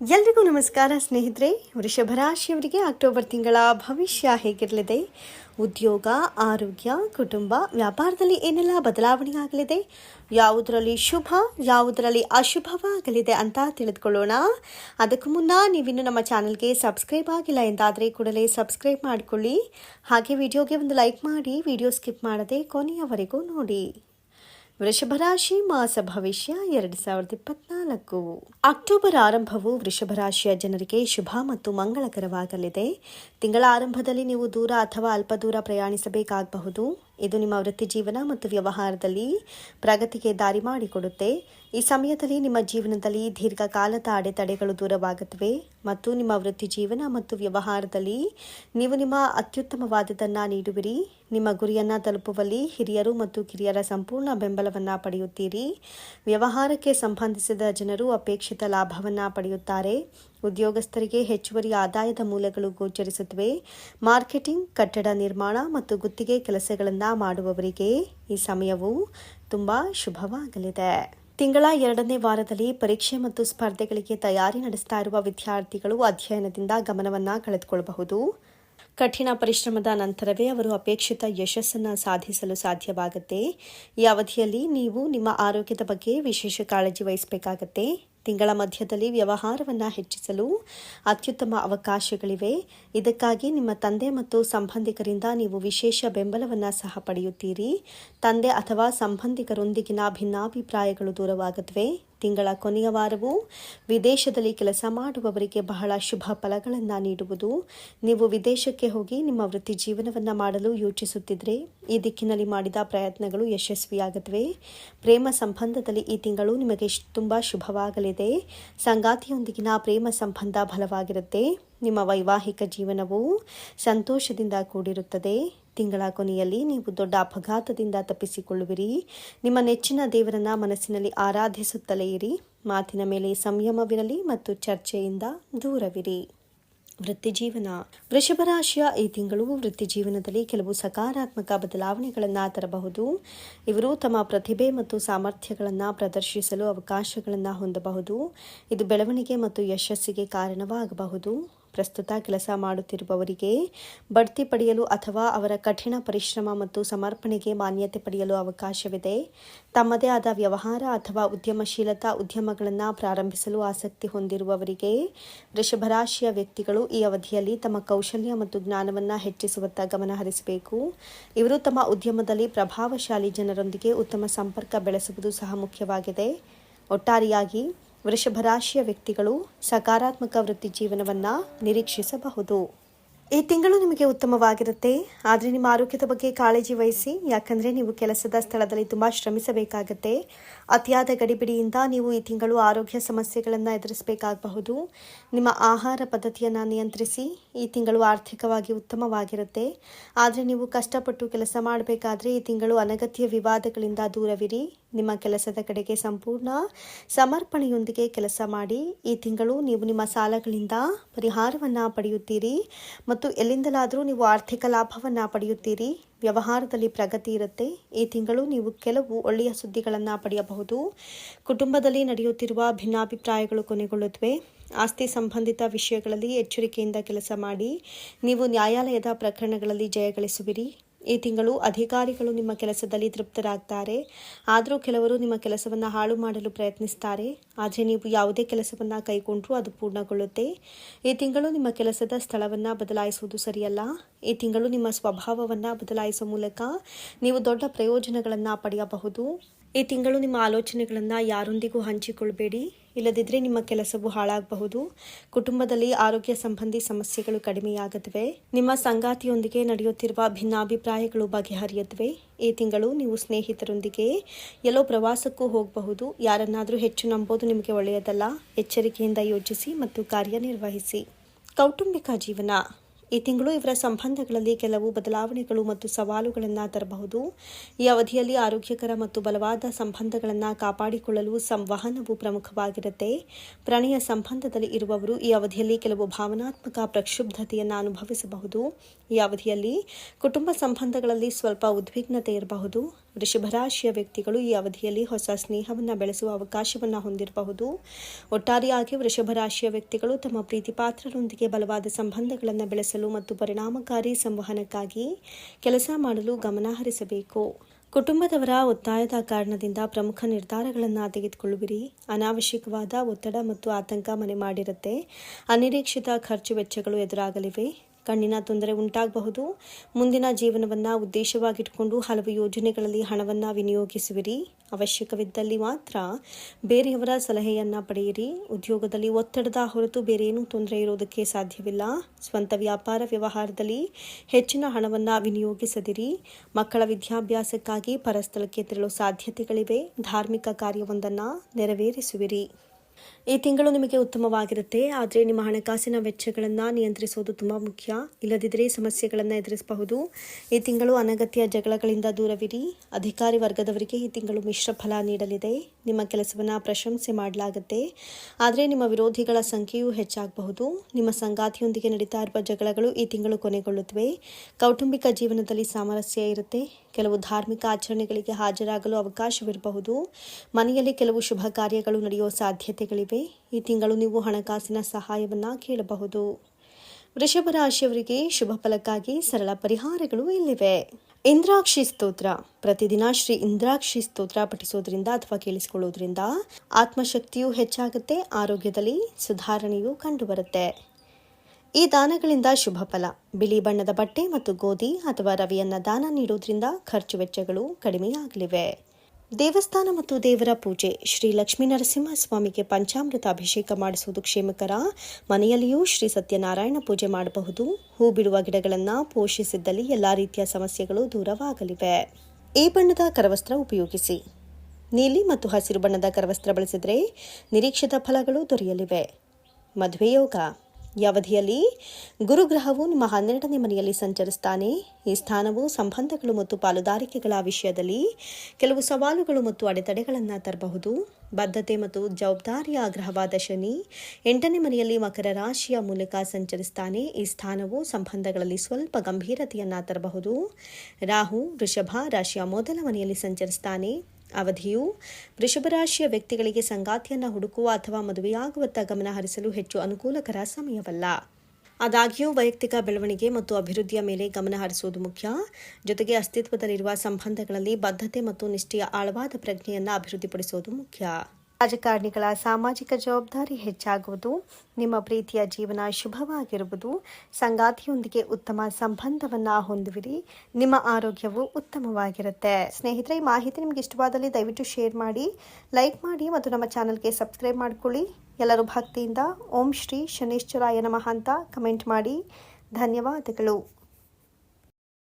ಎಲ್ರಿಗೂ ನಮಸ್ಕಾರ ಸ್ನೇಹಿತರೆ, ವೃಷಭ ರಾಶಿಯವರಿಗೆ ಅಕ್ಟೋಬರ್ ತಿಂಗಳ ಭವಿಷ್ಯ ಹೇಗಿರಲಿದೆ? ಉದ್ಯೋಗ, ಆರೋಗ್ಯ, ಕುಟುಂಬ, ವ್ಯಾಪಾರದಲ್ಲಿ ಏನೆಲ್ಲ ಬದಲಾವಣೆ ಆಗಲಿದೆ ಯಾವುದರಲ್ಲಿ ಶುಭ, ಯಾವುದರಲ್ಲಿ ಅಶುಭವಾಗಲಿದೆ ಅಂತ ತಿಳಿದುಕೊಳ್ಳೋಣ. ಅದಕ್ಕೂ ಮುನ್ನ ನೀವಿನ್ನು ನಮ್ಮ ಚಾನಲ್ಗೆ ಸಬ್ಸ್ಕ್ರೈಬ್ ಆಗಿಲ್ಲ ಎಂದಾದರೆ ಕೂಡಲೇ ಸಬ್ಸ್ಕ್ರೈಬ್ ಮಾಡಿಕೊಳ್ಳಿ. ಹಾಗೆ ವಿಡಿಯೋಗೆ ಒಂದು ಲೈಕ್ ಮಾಡಿ, ವಿಡಿಯೋ ಸ್ಕಿಪ್ ಮಾಡದೆ ಕೊನೆಯವರೆಗೂ ನೋಡಿ. ವೃಷಭ ರಾಶಿ ಮಾಸ ಭವಿಷ್ಯ ಎರಡು ಸಾವಿರದ ಇಪ್ಪತ್ನಾಲ್ಕು. ಅಕ್ಟೋಬರ್ ಆರಂಭವು ವೃಷಭ ರಾಶಿಯ ಜನರಿಗೆ ಶುಭ ಮತ್ತು ಮಂಗಳಕರವಾಗಲಿದೆ. ತಿಂಗಳ ಆರಂಭದಲ್ಲಿ ನೀವು ದೂರ ಅಥವಾ ಅಲ್ಪ ದೂರ ಪ್ರಯಾಣಿಸಬೇಕಾಗಬಹುದು. ಇದು ನಿಮ್ಮ ವೃತ್ತಿ ಜೀವನ ಮತ್ತು ವ್ಯವಹಾರದಲ್ಲಿ ಪ್ರಗತಿಗೆ ದಾರಿ ಮಾಡಿಕೊಡುತ್ತೆ. ಈ ಸಮಯದಲ್ಲಿ ನಿಮ್ಮ ಜೀವನದಲ್ಲಿ ದೀರ್ಘಕಾಲದ ಅಡೆತಡೆಗಳು ದೂರವಾಗುತ್ತವೆ ಮತ್ತು ನಿಮ್ಮ ವೃತ್ತಿ ಜೀವನ ಮತ್ತು ವ್ಯವಹಾರದಲ್ಲಿ ನೀವು ನಿಮ್ಮ ಅತ್ಯುತ್ತಮವಾದದನ್ನು ನೀಡುವಿರಿ. ನಿಮ್ಮ ಗುರಿಯನ್ನು ತಲುಪುವಲ್ಲಿ ಹಿರಿಯರು ಮತ್ತು ಕಿರಿಯರ ಸಂಪೂರ್ಣ ಬೆಂಬಲವನ್ನು ಪಡೆಯುತ್ತೀರಿ. ವ್ಯವಹಾರಕ್ಕೆ ಸಂಬಂಧಿಸಿದ ಜನರು ಅಪೇಕ್ಷಿತ ಲಾಭವನ್ನು ಪಡೆಯುತ್ತಾರೆ. ಉದ್ಯೋಗಸ್ಥರಿಗೆ ಹೆಚ್ಚುವರಿ ಆದಾಯದ ಮೂಲಗಳು ಗೋಚರಿಸುತ್ತವೆ. ಮಾರ್ಕೆಟಿಂಗ್, ಕಟ್ಟಡ ನಿರ್ಮಾಣ ಮತ್ತು ಗುತ್ತಿಗೆ ಕೆಲಸಗಳನ್ನು ಮಾಡುವವರಿಗೆ ಈ ಸಮಯವು ತುಂಬ ಶುಭವಾಗಲಿದೆ. ತಿಂಗಳ ಎರಡನೇ ವಾರದಲ್ಲಿ ಪರೀಕ್ಷೆ ಮತ್ತು ಸ್ಪರ್ಧೆಗಳಿಗೆ ತಯಾರಿ ನಡೆಸ್ತಾ ಇರುವ ವಿದ್ಯಾರ್ಥಿಗಳು ಅಧ್ಯಯನದಿಂದ ಗಮನವನ್ನು ಕಳೆದುಕೊಳ್ಳಬಹುದು. ಕಠಿಣ ಪರಿಶ್ರಮದ ನಂತರವೇ ಅವರು ಅಪೇಕ್ಷಿತ ಯಶಸ್ಸನ್ನು ಸಾಧಿಸಲು ಸಾಧ್ಯವಾಗುತ್ತೆ. ಈ ಅವಧಿಯಲ್ಲಿ ನೀವು ನಿಮ್ಮ ಆರೋಗ್ಯದ ಬಗ್ಗೆ ವಿಶೇಷ ಕಾಳಜಿ ವಹಿಸಬೇಕಾಗತ್ತೆ. ತಿಂಗಳ ಮಧ್ಯದಲ್ಲಿ ವ್ಯವಹಾರವನ್ನು ಹೆಚ್ಚಿಸಲು ಅತ್ಯುತ್ತಮ ಅವಕಾಶಗಳಿವೆ. ಇದಕ್ಕಾಗಿ ನಿಮ್ಮ ತಂದೆ ಮತ್ತು ಸಂಬಂಧಿಕರಿಂದ ನೀವು ವಿಶೇಷ ಬೆಂಬಲವನ್ನು ಸಹ ಪಡೆಯುತ್ತೀರಿ. ತಂದೆ ಅಥವಾ ಸಂಬಂಧಿಕರೊಂದಿಗಿನ ಭಿನ್ನಾಭಿಪ್ರಾಯಗಳು ದೂರವಾಗುತ್ತವೆ ತಿಂಗಳ ಕೊನೆಯ ವಾರವು ವಿದೇಶದಲ್ಲಿ ಕೆಲಸ ಮಾಡುವವರಿಗೆ ಬಹಳ ಶುಭ ಫಲಗಳನ್ನು ನೀಡುವುದು. ನೀವು ವಿದೇಶಕ್ಕೆ ಹೋಗಿ ನಿಮ್ಮ ವೃತ್ತಿ ಜೀವನವನ್ನು ಮಾಡಲು ಯೋಚಿಸುತ್ತಿದ್ದರೆ ಈ ದಿಕ್ಕಿನಲ್ಲಿ ಮಾಡಿದ ಪ್ರಯತ್ನಗಳು ಯಶಸ್ವಿಯಾಗುತ್ತವೆ ಪ್ರೇಮ ಸಂಬಂಧದಲ್ಲಿ ಈ ತಿಂಗಳು ನಿಮಗೆ ತುಂಬ ಶುಭವಾಗಲಿದೆ. ಸಂಗಾತಿಯೊಂದಿಗಿನ ಪ್ರೇಮ ಸಂಬಂಧ ಬಲವಾಗಿರುತ್ತೆ. ನಿಮ್ಮ ವೈವಾಹಿಕ ಜೀವನವು ಸಂತೋಷದಿಂದ ಕೂಡಿರುತ್ತದೆ. ತಿಂಗಳ ಕೊನೆಯಲ್ಲಿ ನೀವು ದೊಡ್ಡ ಅಪಘಾತದಿಂದ ತಪ್ಪಿಸಿಕೊಳ್ಳುವಿರಿ. ನಿಮ್ಮ ನೆಚ್ಚಿನ ದೇವರನ್ನ ಮನಸ್ಸಿನಲ್ಲಿ ಆರಾಧಿಸುತ್ತಲೇ ಇರಿ. ಮಾತಿನ ಮೇಲೆ ಸಂಯಮವಿರಲಿ ಮತ್ತು ಚರ್ಚೆಯಿಂದ ದೂರವಿರಿ. ವೃತ್ತಿಜೀವನ. ವೃಷಭ ರಾಶಿಯ ಈ ತಿಂಗಳು ವೃತ್ತಿಜೀವನದಲ್ಲಿ ಕೆಲವು ಸಕಾರಾತ್ಮಕ ಬದಲಾವಣೆಗಳನ್ನು ತರಬಹುದು. ಇವರು ತಮ್ಮ ಪ್ರತಿಭೆ ಮತ್ತು ಸಾಮರ್ಥ್ಯಗಳನ್ನು ಪ್ರದರ್ಶಿಸಲು ಅವಕಾಶಗಳನ್ನು ಹೊಂದಬಹುದು. ಇದು ಬೆಳವಣಿಗೆ ಮತ್ತು ಯಶಸ್ಸಿಗೆ ಕಾರಣವಾಗಬಹುದು. ಪ್ರಸ್ತುತ ಕೆಲಸ ಮಾಡುತ್ತಿರುವವರಿಗೆ ಬಡ್ತಿ ಪಡೆಯಲು ಅಥವಾ ಅವರ ಕಠಿಣ ಪರಿಶ್ರಮ ಮತ್ತು ಸಮರ್ಪಣೆಗೆ ಮಾನ್ಯತೆ ಪಡೆಯಲು ಅವಕಾಶವಿದೆ. ತಮ್ಮದೇ ಆದ ವ್ಯವಹಾರ ಅಥವಾ ಉದ್ಯಮಶೀಲತಾ ಉದ್ಯಮಗಳನ್ನು ಪ್ರಾರಂಭಿಸಲು ಆಸಕ್ತಿ ಹೊಂದಿರುವವರಿಗೆ ವೃಷಭರಾಶಿಯ ವ್ಯಕ್ತಿಗಳು ಈ ಅವಧಿಯಲ್ಲಿ ತಮ್ಮ ಕೌಶಲ್ಯ ಮತ್ತು ಜ್ಞಾನವನ್ನು ಹೆಚ್ಚಿಸುವತ್ತ ಗಮನ ಹರಿಸಬೇಕು. ಇವರು ತಮ್ಮ ಉದ್ಯಮದಲ್ಲಿ ಪ್ರಭಾವಶಾಲಿ ಜನರೊಂದಿಗೆ ಉತ್ತಮ ಸಂಪರ್ಕ ಬೆಳೆಸುವುದು ಸಹ ಮುಖ್ಯವಾಗಿದೆ. ಒಟ್ಟಾರೆಯಾಗಿ ವೃಷಭ ರಾಶಿಯ ವ್ಯಕ್ತಿಗಳು ಸಕಾರಾತ್ಮಕ ವೃತ್ತಿ ಜೀವನವನ್ನು ನಿರೀಕ್ಷಿಸಬಹುದು. ಈ ತಿಂಗಳು ನಿಮಗೆ ಉತ್ತಮವಾಗಿರುತ್ತೆ. ಆದರೆ ನಿಮ್ಮ ಆರೋಗ್ಯದ ಬಗ್ಗೆ ಕಾಳಜಿ ವಹಿಸಿ. ಯಾಕಂದರೆ ನೀವು ಕೆಲಸದ ಸ್ಥಳದಲ್ಲಿ ತುಂಬ ಶ್ರಮಿಸಬೇಕಾಗತ್ತೆ. ಅತಿಯಾದ ಗಡಿಬಿಡಿಯಿಂದ ನೀವು ಈ ತಿಂಗಳು ಆರೋಗ್ಯ ಸಮಸ್ಯೆಗಳನ್ನು ಎದುರಿಸಬೇಕಾಗಬಹುದು. ನಿಮ್ಮ ಆಹಾರ ಪದ್ಧತಿಯನ್ನು ನಿಯಂತ್ರಿಸಿ. ಈ ತಿಂಗಳು ಆರ್ಥಿಕವಾಗಿ ಉತ್ತಮವಾಗಿರುತ್ತೆ. ಆದರೆ ನೀವು ಕಷ್ಟಪಟ್ಟು ಕೆಲಸ ಮಾಡಬೇಕಾದ್ರೆ ಈ ತಿಂಗಳು ಅನಗತ್ಯ ವಿವಾದಗಳಿಂದ ದೂರವಿರಿ. ನಿಮ್ಮ ಕೆಲಸದ ಕಡೆಗೆ ಸಂಪೂರ್ಣ ಸಮರ್ಪಣೆಯೊಂದಿಗೆ ಕೆಲಸ ಮಾಡಿ ಈ ತಿಂಗಳು ನೀವು ನಿಮ್ಮ ಸಾಲಗಳಿಂದ ಪರಿಹಾರವನ್ನು ಪಡೆಯುತ್ತೀರಿ ಮತ್ತು ಎಲ್ಲಿಂದಲಾದರೂ ನೀವು ಆರ್ಥಿಕ ಲಾಭವನ್ನು ಪಡೆಯುತ್ತೀರಿ. ವ್ಯವಹಾರದಲ್ಲಿ ಪ್ರಗತಿ ಇರುತ್ತೆ. ಈ ತಿಂಗಳು ನೀವು ಕೆಲವು ಒಳ್ಳೆಯ ಸುದ್ದಿಗಳನ್ನು ಪಡೆಯಬಹುದು. ಕುಟುಂಬದಲ್ಲಿ ನಡೆಯುತ್ತಿರುವ ಭಿನ್ನಾಭಿಪ್ರಾಯಗಳು ಕೊನೆಗೊಳ್ಳುತ್ತವೆ. ಆಸ್ತಿ ಸಂಬಂಧಿತ ವಿಷಯಗಳಲ್ಲಿ ಎಚ್ಚರಿಕೆಯಿಂದ ಕೆಲಸ ಮಾಡಿ. ನೀವು ನ್ಯಾಯಾಲಯದ ಪ್ರಕರಣಗಳಲ್ಲಿ ಜಯಗಳಿಸುವಿರಿ ಈ ತಿಂಗಳು ಅಧಿಕಾರಿಗಳು ನಿಮ್ಮ ಕೆಲಸದಲ್ಲಿ ತೃಪ್ತರಾಗ್ತಾರೆ. ಆದರೂ ಕೆಲವರು ನಿಮ್ಮ ಕೆಲಸವನ್ನು ಹಾಳು ಮಾಡಲು ಪ್ರಯತ್ನಿಸ್ತಾರೆ. ಆದರೆ ನೀವು ಯಾವುದೇ ಕೆಲಸವನ್ನು ಕೈಗೊಂಡರೂ ಅದು ಪೂರ್ಣಗೊಳ್ಳುತ್ತೆ. ಈ ತಿಂಗಳು ನಿಮ್ಮ ಕೆಲಸದ ಸ್ಥಳವನ್ನು ಬದಲಾಯಿಸುವುದು ಸರಿಯಲ್ಲ. ಈ ತಿಂಗಳು ನಿಮ್ಮ ಸ್ವಭಾವವನ್ನು ಬದಲಾಯಿಸುವ ಮೂಲಕ ನೀವು ದೊಡ್ಡ ಪ್ರಯೋಜನಗಳನ್ನು ಪಡೆಯಬಹುದು. ಈ ತಿಂಗಳು ನಿಮ್ಮ ಆಲೋಚನೆಗಳನ್ನು ಯಾರೊಂದಿಗೂ ಹಂಚಿಕೊಳ್ಳಬೇಡಿ ಇಲ್ಲದಿದ್ದರೆ ನಿಮ್ಮ ಕೆಲಸವು ಹಾಳಾಗಬಹುದು. ಕುಟುಂಬದಲ್ಲಿ ಆರೋಗ್ಯ ಸಂಬಂಧಿ ಸಮಸ್ಯೆಗಳು ಕಡಿಮೆಯಾಗದಿವೆ. ನಿಮ್ಮ ಸಂಗಾತಿಯೊಂದಿಗೆ ನಡೆಯುತ್ತಿರುವ ಭಿನ್ನಾಭಿಪ್ರಾಯಗಳು ಬಗೆಹರಿಯತ್ವೆ ಈ ತಿಂಗಳು ನೀವು ಸ್ನೇಹಿತರೊಂದಿಗೆ ಎಲ್ಲೋ ಪ್ರವಾಸಕ್ಕೂ ಹೋಗಬಹುದು. ಯಾರನ್ನಾದರೂ ಹೆಚ್ಚು ನಂಬೋದು ನಿಮಗೆ ಒಳ್ಳೆಯದಲ್ಲ. ಎಚ್ಚರಿಕೆಯಿಂದ ಯೋಚಿಸಿ ಮತ್ತು ಕಾರ್ಯನಿರ್ವಹಿಸಿ. ಕೌಟುಂಬಿಕ ಜೀವನ. ಈ ತಿಂಗಳು ಇವರ ಸಂಬಂಧಗಳಲ್ಲಿ ಕೆಲವು ಬದಲಾವಣೆಗಳು ಮತ್ತು ಸವಾಲುಗಳನ್ನು ತರಬಹುದು. ಈ ಅವಧಿಯಲ್ಲಿ ಆರೋಗ್ಯಕರ ಮತ್ತು ಬಲವಾದ ಸಂಬಂಧಗಳನ್ನು ಕಾಪಾಡಿಕೊಳ್ಳಲು ಸಂವಹನವು ಪ್ರಮುಖವಾಗಿರುತ್ತೆ. ಪ್ರಣಯ ಸಂಬಂಧದಲ್ಲಿ ಇರುವವರು ಈ ಅವಧಿಯಲ್ಲಿ ಕೆಲವು ಭಾವನಾತ್ಮಕ ಪ್ರಕ್ಷುಬ್ಧತೆಯನ್ನು ಅನುಭವಿಸಬಹುದು. ಈ ಅವಧಿಯಲ್ಲಿ ಕುಟುಂಬ ಸಂಬಂಧಗಳಲ್ಲಿ ಸ್ವಲ್ಪ ಉದ್ವಿಗ್ನತೆ ಇರಬಹುದು. ವೃಷಭ ರಾಶಿಯ ವ್ಯಕ್ತಿಗಳು ಈ ಅವಧಿಯಲ್ಲಿ ಹೊಸ ಸ್ನೇಹವನ್ನು ಬೆಳೆಸುವ ಅವಕಾಶವನ್ನು ಹೊಂದಿರಬಹುದು. ಒಟ್ಟಾರೆಯಾಗಿ ವೃಷಭ ರಾಶಿಯ ವ್ಯಕ್ತಿಗಳು ತಮ್ಮ ಪ್ರೀತಿ ಪಾತ್ರರೊಂದಿಗೆ ಬಲವಾದ ಸಂಬಂಧಗಳನ್ನು ಬೆಳೆಸಲು ಮತ್ತು ಪರಿಣಾಮಕಾರಿ ಸಂವಹನಕ್ಕಾಗಿ ಕೆಲಸ ಮಾಡಲು ಗಮನ ಹರಿಸಬೇಕು. ಕುಟುಂಬದವರ ಒತ್ತಾಯದ ಕಾರಣದಿಂದ ಪ್ರಮುಖ ನಿರ್ಧಾರಗಳನ್ನು ತೆಗೆದುಕೊಳ್ಳುವಿರಿ. ಅನಾವಶ್ಯಕವಾದ ಒತ್ತಡ ಮತ್ತು ಆತಂಕ ಮನೆ ಮಾಡಿರುತ್ತೆ. ಅನಿರೀಕ್ಷಿತ ಖರ್ಚು ವೆಚ್ಚಗಳು ಎದುರಾಗಲಿವೆ. ಕಣ್ಣಿನ ತೊಂದರೆ ಉಂಟಾಗಬಹುದು. ಮುಂದಿನ ಜೀವನವನ್ನು ಉದ್ದೇಶವಾಗಿಟ್ಟುಕೊಂಡು ಹಲವು ಯೋಜನೆಗಳಲ್ಲಿ ಹಣವನ್ನು ವಿನಿಯೋಗಿಸುವಿರಿ. ಅವಶ್ಯಕವಿದ್ದಲ್ಲಿ ಮಾತ್ರ ಬೇರೆಯವರ ಸಲಹೆಯನ್ನು ಪಡೆಯಿರಿ. ಉದ್ಯೋಗದಲ್ಲಿ ಒತ್ತಡದ ಹೊರತು ಬೇರೇನೂ ತೊಂದರೆ ಇರೋದಕ್ಕೆ ಸಾಧ್ಯವಿಲ್ಲ. ಸ್ವಂತ ವ್ಯಾಪಾರ ವ್ಯವಹಾರದಲ್ಲಿ ಹೆಚ್ಚಿನ ಹಣವನ್ನು ವಿನಿಯೋಗಿಸದಿರಿ. ಮಕ್ಕಳ ವಿದ್ಯಾಭ್ಯಾಸಕ್ಕಾಗಿ ಪರಸ್ಥಳಕ್ಕೆ ತೆರಳುವ ಸಾಧ್ಯತೆಗಳಿವೆ. ಧಾರ್ಮಿಕ ಕಾರ್ಯವೊಂದನ್ನು ನೆರವೇರಿಸುವಿರಿ. ಈ ತಿಂಗಳು ನಿಮಗೆ ಉತ್ತಮವಾಗಿರುತ್ತೆ, ಆದರೆ ನಿಮ್ಮ ಹಣಕಾಸಿನ ವೆಚ್ಚಗಳನ್ನು ನಿಯಂತ್ರಿಸುವುದು ತುಂಬ ಮುಖ್ಯ. ಇಲ್ಲದಿದ್ದರೆ ಸಮಸ್ಯೆಗಳನ್ನು ಎದುರಿಸಬಹುದು. ಈ ತಿಂಗಳು ಅನಗತ್ಯ ಜಗಳಗಳಿಂದ ದೂರವಿರಿ. ಅಧಿಕಾರಿ ವರ್ಗದವರಿಗೆ ಈ ತಿಂಗಳು ಮಿಶ್ರ ಫಲ ನೀಡಲಿದೆ. ನಿಮ್ಮ ಕೆಲಸವನ್ನು ಪ್ರಶಂಸೆ ಮಾಡಲಾಗುತ್ತೆ. ಆದರೆ ನಿಮ್ಮ ವಿರೋಧಿಗಳ ಸಂಖ್ಯೆಯೂ ಹೆಚ್ಚಾಗಬಹುದು. ನಿಮ್ಮ ಸಂಗಾತಿಯೊಂದಿಗೆ ನಡೀತಾ ಇರುವ ಜಗಳಗಳು ಈ ತಿಂಗಳು ಕೊನೆಗೊಳ್ಳುತ್ತವೆ. ಕೌಟುಂಬಿಕ ಜೀವನದಲ್ಲಿ ಸಾಮರಸ್ಯ ಇರುತ್ತೆ. ಕೆಲವು ಧಾರ್ಮಿಕ ಆಚರಣೆಗಳಿಗೆ ಹಾಜರಾಗಲು ಅವಕಾಶವಿರಬಹುದು. ಮನೆಯಲ್ಲಿ ಕೆಲವು ಶುಭ ಕಾರ್ಯಗಳು ನಡೆಯುವ ಸಾಧ್ಯತೆಗಳಿವೆ. ಈ ತಿಂಗಳು ನೀವು ಹಣಕಾಸಿನ ಸಹಾಯವನ್ನು ಕೇಳಬಹುದು. ವೃಷಭ ರಾಶಿಯವರಿಗೆ ಶುಭ ಫಲಕ್ಕಾಗಿ ಸರಳ ಪರಿಹಾರಗಳು ಇಲ್ಲಿವೆ. ಇಂದ್ರಾಕ್ಷಿ ಸ್ತೋತ್ರ. ಪ್ರತಿದಿನ ಶ್ರೀ ಇಂದ್ರಾಕ್ಷಿ ಸ್ತೋತ್ರ ಪಠಿಸೋದ್ರಿಂದ ಅಥವಾ ಕೇಳಿಸಿಕೊಳ್ಳೋದ್ರಿಂದ ಆತ್ಮಶಕ್ತಿಯು ಹೆಚ್ಚಾಗುತ್ತೆ, ಆರೋಗ್ಯದಲ್ಲಿ ಸುಧಾರಣೆಯೂ ಕಂಡುಬರುತ್ತೆ. ಈ ದಾನಗಳಿಂದ ಶುಭ ಫಲ. ಬಿಳಿ ಬಣ್ಣದ ಬಟ್ಟೆ ಮತ್ತು ಗೋಧಿ ಅಥವಾ ರವಿಯನ್ನ ದಾನ ನೀಡೋದ್ರಿಂದ ಖರ್ಚು ವೆಚ್ಚಗಳು ಕಡಿಮೆಯಾಗಲಿವೆ. ದೇವಸ್ಥಾನ ಮತ್ತು ದೇವರ ಪೂಜೆ. ಶ್ರೀ ಲಕ್ಷ್ಮೀ ನರಸಿಂಹಸ್ವಾಮಿಗೆ ಪಂಚಾಮೃತ ಅಭಿಷೇಕ ಮಾಡಿಸುವುದು ಕ್ಷೇಮಕರ. ಮನೆಯಲ್ಲಿಯೂ ಶ್ರೀ ಸತ್ಯನಾರಾಯಣ ಪೂಜೆ ಮಾಡಬಹುದು. ಹೂ ಬಿಡುವ ಗಿಡಗಳನ್ನು ಪೋಷಿಸಿದ್ದಲ್ಲಿ ಎಲ್ಲ ರೀತಿಯ ಸಮಸ್ಯೆಗಳು ದೂರವಾಗಲಿವೆ. ಈ ಬಣ್ಣದ ಕರವಸ್ತ್ರ ಉಪಯೋಗಿಸಿ. ನೀಲಿ ಮತ್ತು ಹಸಿರು ಬಣ್ಣದ ಕರವಸ್ತ್ರ ಬಳಸಿದರೆ ನಿರೀಕ್ಷಿತ ಫಲಗಳು ದೊರೆಯಲಿವೆ. ಮದುವೆ ಯೋಗ ಈ ಅವಧಿಯಲ್ಲಿ ಗುರುಗ್ರಹವು ನಿಮ್ಮ ಹನ್ನೆರಡನೇ ಮನೆಯಲ್ಲಿ ಸಂಚರಿಸ್ತಾನೆ. ಈ ಸ್ಥಾನವು ಸಂಬಂಧಗಳು ಮತ್ತು ಪಾಲುದಾರಿಕೆಗಳ ವಿಷಯದಲ್ಲಿ ಕೆಲವು ಸವಾಲುಗಳು ಮತ್ತು ಅಡೆತಡೆಗಳನ್ನು ತರಬಹುದು. ಬದ್ಧತೆ ಮತ್ತು ಜವಾಬ್ದಾರಿಯ ಗ್ರಹವಾದ ಶನಿ ಎಂಟನೇ ಮನೆಯಲ್ಲಿ ಮಕರ ರಾಶಿಯ ಮೂಲಕ ಸಂಚರಿಸ್ತಾನೆ. ಈ ಸ್ಥಾನವು ಸಂಬಂಧಗಳಲ್ಲಿ ಸ್ವಲ್ಪ ಗಂಭೀರತೆಯನ್ನು ತರಬಹುದು. ರಾಹು, ವೃಷಭ ರಾಶಿಯ ಮೊದಲ ಮನೆಯಲ್ಲಿ ಸಂಚರಿಸ್ತಾನೆ. ಅವಧಿಯು ವೃಷಭರಾಶಿಯ ವ್ಯಕ್ತಿಗಳಿಗೆ ಸಂಗಾತಿಯನ್ನು ಹುಡುಕುವ ಅಥವಾ ಮದುವೆಯಾಗುವತ್ತ ಗಮನ ಹರಿಸಲು ಹೆಚ್ಚು ಅನುಕೂಲಕರ ಸಮಯವಲ್ಲ. ಆದಾಗ್ಯೂ ವೈಯಕ್ತಿಕ ಬೆಳವಣಿಗೆ ಮತ್ತು ಅಭಿವೃದ್ಧಿಯ ಮೇಲೆ ಗಮನ ಹರಿಸುವುದು ಮುಖ್ಯ. ಜೊತೆಗೆ ಅಸ್ತಿತ್ವದಲ್ಲಿರುವ ಸಂಬಂಧಗಳಲ್ಲಿ ಬದ್ಧತೆ ಮತ್ತು ನಿಷ್ಠೆಯ ಆಳವಾದ ಪ್ರಜ್ಞೆಯನ್ನು ಅಭಿವೃದ್ಧಿಪಡಿಸುವುದು ಮುಖ್ಯ. ರಾಜಕಾರಣಿಗಳ ಸಾಮಾಜಿಕ ಜವಾಬ್ದಾರಿ ಹೆಚ್ಚಾಗುವುದು, ನಿಮ್ಮ ಪ್ರೀತಿಯ ಜೀವನ ಶುಭವಾಗಿರುವುದು. ಸಂಗಾತಿಯೊಂದಿಗೆ ಉತ್ತಮ ಸಂಬಂಧವನ್ನು ಹೊಂದುವಿರಿ. ನಿಮ್ಮ ಆರೋಗ್ಯವು ಉತ್ತಮವಾಗಿರುತ್ತೆ. ಸ್ನೇಹಿತರೆ, ಈ ಮಾಹಿತಿ ನಿಮಗೆ ಇಷ್ಟವಾದಲ್ಲಿ ದಯವಿಟ್ಟು ಶೇರ್ ಮಾಡಿ, ಲೈಕ್ ಮಾಡಿ ಮತ್ತು ನಮ್ಮ ಚಾನಲ್ಗೆ ಸಬ್ಸ್ಕ್ರೈಬ್ ಮಾಡಿಕೊಳ್ಳಿ. ಎಲ್ಲರೂ ಭಕ್ತಿಯಿಂದ ಓಂ ಶ್ರೀ ಶನೇಶ್ವರಾಯ ನಮಃ ಅಂತ ಕಮೆಂಟ್ ಮಾಡಿ. ಧನ್ಯವಾದಗಳು.